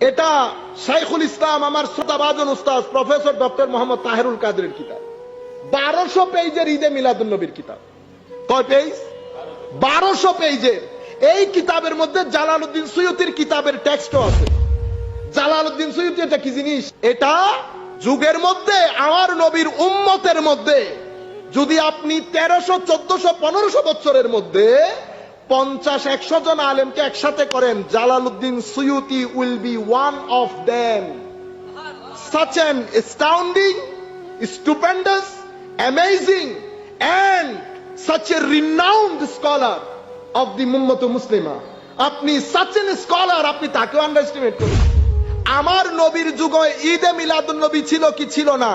এটা শাইখুল ইসলাম, আমার শ্রোতাবাজন উস্তাদ, প্রফেসর ডক্টর মোহাম্মদ তাহেরুল কাদেরের কিতাব। বারোশো পেজের ঈদে মিলাদুল নবীর কিতাব। কয় পেজ? বারোশো পেজের। এই কিতাবের মধ্যে জালালউদ্দিন সৈয়দির কিতাবের টেক্সটও আছে। জালালউদ্দিন সৈয়দি এটা কি জিনিস? এটা যুগের মধ্যে, আমার নবীর উম্মতের মধ্যে। যদি আপনি তেরোশো, চোদ্দশো, পনেরোশো বছরের মধ্যে পঞ্চাশ একশো জন আলেমকে একসাথে করেন। Jalaluddin Suyuti will be one of them. Such an astounding, stupendous, amazing, and such a renowned scholar of the Mummat Muslima. আপনি such scholar আপনি তাকেও আন্ডারস্টিমেট করুন। আমার নবীর যুগে ঈদে মিলাদুন নবী ছিল কি ছিল না?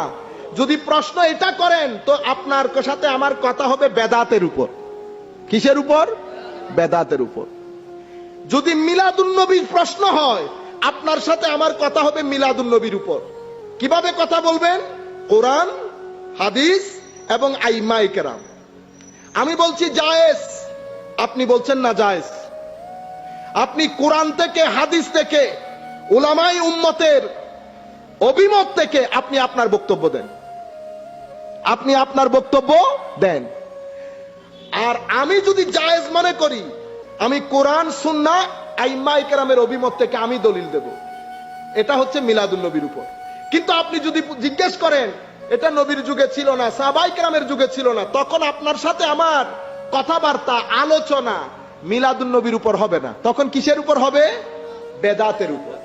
যদি প্রশ্ন এটা করেন তো আপনার সাথে আমার কথা হবে বেদাতের উপর। কিসের উপর? বেদাতের উপর। যদি মিলাদুন নবীর প্রশ্ন হয়, আপনার সাথে আমার কথা হবে মিলাদুন নবীর উপর। কীভাবে কথা বলবেন? কোরআন, হাদিস এবং আইমাই কেরাম। আমি বলছি জায়েজ। আপনি বলছেন না জায়েজ। আপনি কোরআন থেকে, হাদিস থেকে উলামাই উম্মতের অভিমত থেকে আপনি আপনার বক্তব্য দেন। আপনি আপনার বক্তব্য দেন। আর আমি যদি জায়েজ মনে করি, আমি কোরআন সুন্না আইমাই কেরামের অভিমত থেকে আমি দলিল দেব। এটা হচ্ছে মিলাদুল নবীর উপর। কিন্তু আপনি যদি জিজ্ঞেস করেন, এটা নবীর যুগে ছিল না সাবাই কেরামের যুগে ছিল না, তখন আপনার সাথে আমার কথাবার্তা, আলোচনা মিলাদুল নবীর উপর হবে না। তখন কিসের উপর হবে? বেদাতের উপর।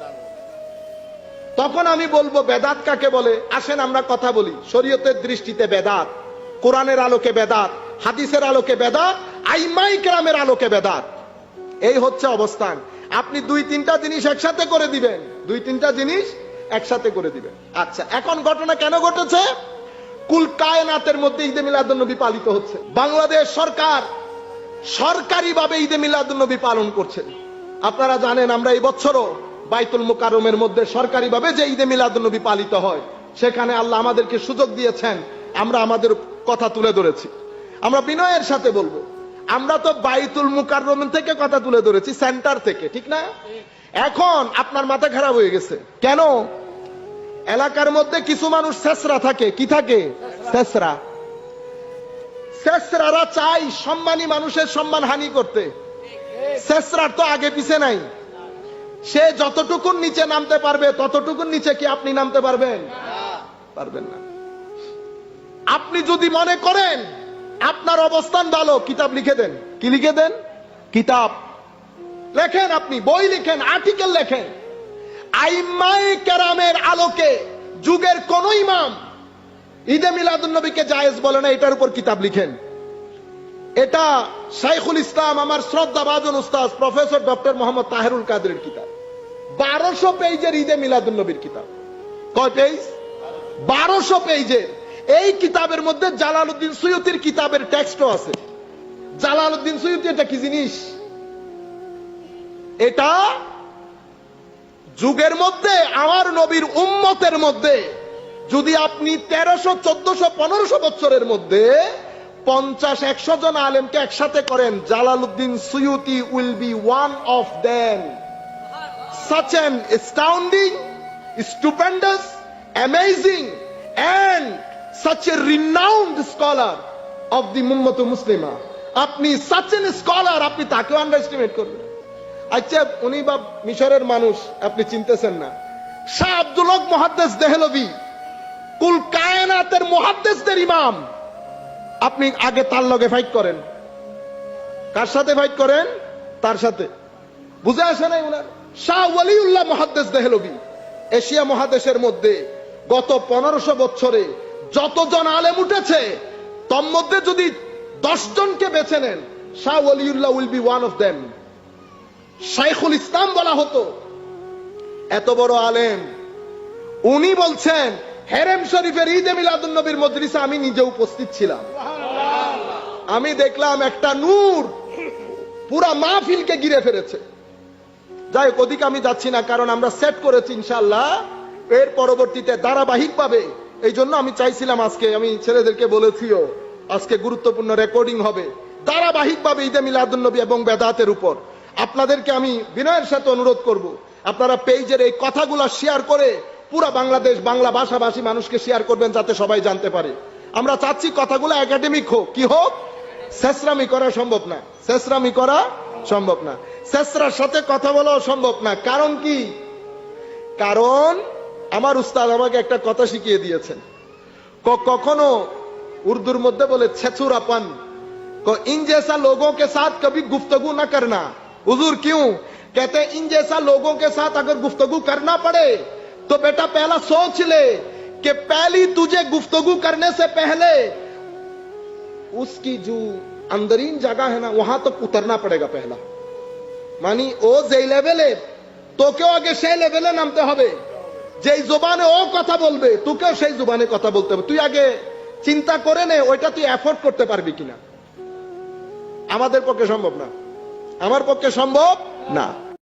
তখন আমি বলব, বেদাত কাকে বলে? আসেন আমরা কথা বলি। শরীয়তের দৃষ্টিতে বেদাত, কোরআনের আলোকে বেদাত। হাদিসের আলোকে বেদাত, আইমাই কেরামের আলোকে বেদাত। এই হচ্ছে অবস্থান। আপনি দুই তিনটা জিনিস একসাথে করে দিবেন। দুই তিনটা জিনিস একসাথে করে দিবেন। আচ্ছা এখন ঘটনা কেন ঘটেছে? কুল কায়নাতের মধ্যে ঈদে মিলাদুন্নবী পালিত হচ্ছে। বাংলাদেশ সরকার সরকারিভাবে ঈদে মিলাদুন্নবী পালন করছে আপনারা জানেন, আমরা এই বছরও বাইতুল মুকাররমের মধ্যে সরকারিভাবে যে ঈদে মিলাদুন্নবী পালিত হয়, সেখানে আল্লাহ আমাদেরকে সুযোগ দিয়েছেন। আমরা আমাদের কথা তুলে ধরেছি। আমরা বিনয়ের সাথে বলব। আমরা তো বাইতুল মুকাররম থেকে কথা তুলে ধরেছি, সেন্টার থেকে, ঠিক না? এখন আপনার মাথা খারাপ হয়ে গেছে। কেন? এলাকার মধ্যে কিছু মানুষ শেষরা থাকে। কি থাকে? শেষরা। শেষরারা চাই সম্মানী মানুষের সম্মান হানি করতে। শেষরার তো আগে পিছে নাই। সে যতটুকুন নিচে নামতে পারবে ততটুকুন নিচে কি আপনি নামতে পারবেন? পারবেন না। আপনি যদি মনে করেন আপনার অবস্থান ভালো, কিতাব লিখে দেন। কি লিখে দেন? কিতাব। লেখেন আপনি, বই লিখেন, আর্টিকেল লেখেন। কেরামের আলোকে যুগের কোন ইমাম ঈদে মিলাদুল নবীকে জায়েজ বলে না, এটার উপর কিতাব লিখেন। এটা শাইখুল ইসলাম, আমার শ্রদ্ধা বাজন উস্তাদ, প্রফেসর ডক্টর মোহাম্মদ তাহেরুল কাদের কিতাব। বারোশো পেজের ঈদে মিলাদুল নবীর কিতাব। কয় পেজ বারোশো পেজের এই কিতাবের মধ্যে জালালউদ্দিন সৈয়দির কিতাবের টেক্সটও আছে। জালালউদ্দিন সৈয়দি এটা কি জিনিস? এটা যুগের মধ্যে আমার নবীর উম্মতের মধ্যে। যদি আপনি তেরোশো চোদ্দশো পনেরোশো বছরের মধ্যে পঞ্চাশ একশো জন আলেমকে একসাথে করেন Jalaluddin Suyuti will be one of them such an astounding, stupendous, amazing, and such a renowned scholar of the Mummat Muslima. আপনি such an scholar, আপনি তাকেও আন্ডারস্টিমেট করবেন। আচ্ছা উনি বা মিশরের মানুষ, আপনি চিনতেছেন না। শাহ আব্দুল হক মহাদ্দেস দেহলভি, কুল কায়নাতের মহাদ্দেসদের ইমাম। আপনি আগে তার লগে ফাইট করেন। কার সাথে ফাইট করেন? তার সাথে। বুঝে আসে নাই উনার? শাহ ওয়ালিউল্লাহ মহাদ্দেস দেহলবি এশিয়া মহাদেশের মধ্যে গত পনেরোশো বছরে যতজন আলেম উঠেছে, তোর মধ্যে যদি দশ জনকে বেছে নেন, Shah Waliullah will be one of them শাইখুল ইসলাম বলা হতো। এত বড় আলেম। উনি বলছেন, হেরেম শরীফের ঈদে মিলাদুল নবীর মজলিসে আমি নিজে উপস্থিত ছিলাম। আমি দেখলাম একটা নূর পুরা মাহফিলকে ঘিরে ফেলেছে। যাই হোক, ওদিকে আমি যাচ্ছি না, কারণ আমরা সেট করেছি ইনশাল্লাহ এর পরবর্তীতে ধারাবাহিক ভাবে এই জন্য আমি চাইছিলাম আজকে, আমি ছেলেদেরকে বলেছিও, আজকে গুরুত্বপূর্ণ রেকর্ডিং হবে। ধারাবাহিক ভাবে ঈদে মিলাদুল নবী এবং বেদাতের উপর। আপনাদেরকে আমি বিনয়ের সাথে অনুরোধ করব, আপনারা পেজের এই কথাগুলো শেয়ার করে পুরা বাংলাদেশ, বাংলা ভাষাভাষী মানুষকে শেয়ার করবেন যাতে সবাই জানতে পারে। আমরা চাচ্ছি কথাগুলো একাডেমিক হোক। কি হোক? শেষরামি করা সম্ভব না। শেষরামি করা সম্ভব না। শেষরার সাথে কথা বলাও সম্ভব না। কারণ কি? কারণ আমার উস্তাদ আমাকে একটা কথা শিখিয়ে দিয়েছেন ক- কখনো উর্দুর মধ্যে বলে ছেচুরাপন को इन जैसा लोगों के साथ कभी गुफ्तगु न करना हुजूर क्यों कहते हैं, इन जैसा लोगों के साथ अगर गुफ्तगु करना पड़े तो बेटा पहला सोच ले कि पहली तुझे गुफ्तगु करने से पहले उसकी जो अंदरीन जगह है ना वहां तक उतरना पड़ेगा पहला মানে ও যেই লেভেলে তোকেও আগে সেই লেভেলে নামতে হবে যেই জোবানে ও কথা বলবে, তোকেও সেই জোবানে কথা বলতে হবে। তুই আগে চিন্তা করে নে, ওইটা তুই অ্যাফোর্ড করতে পারবি কিনা। আমাদের পক্ষে সম্ভব না। আমার পক্ষে সম্ভব না।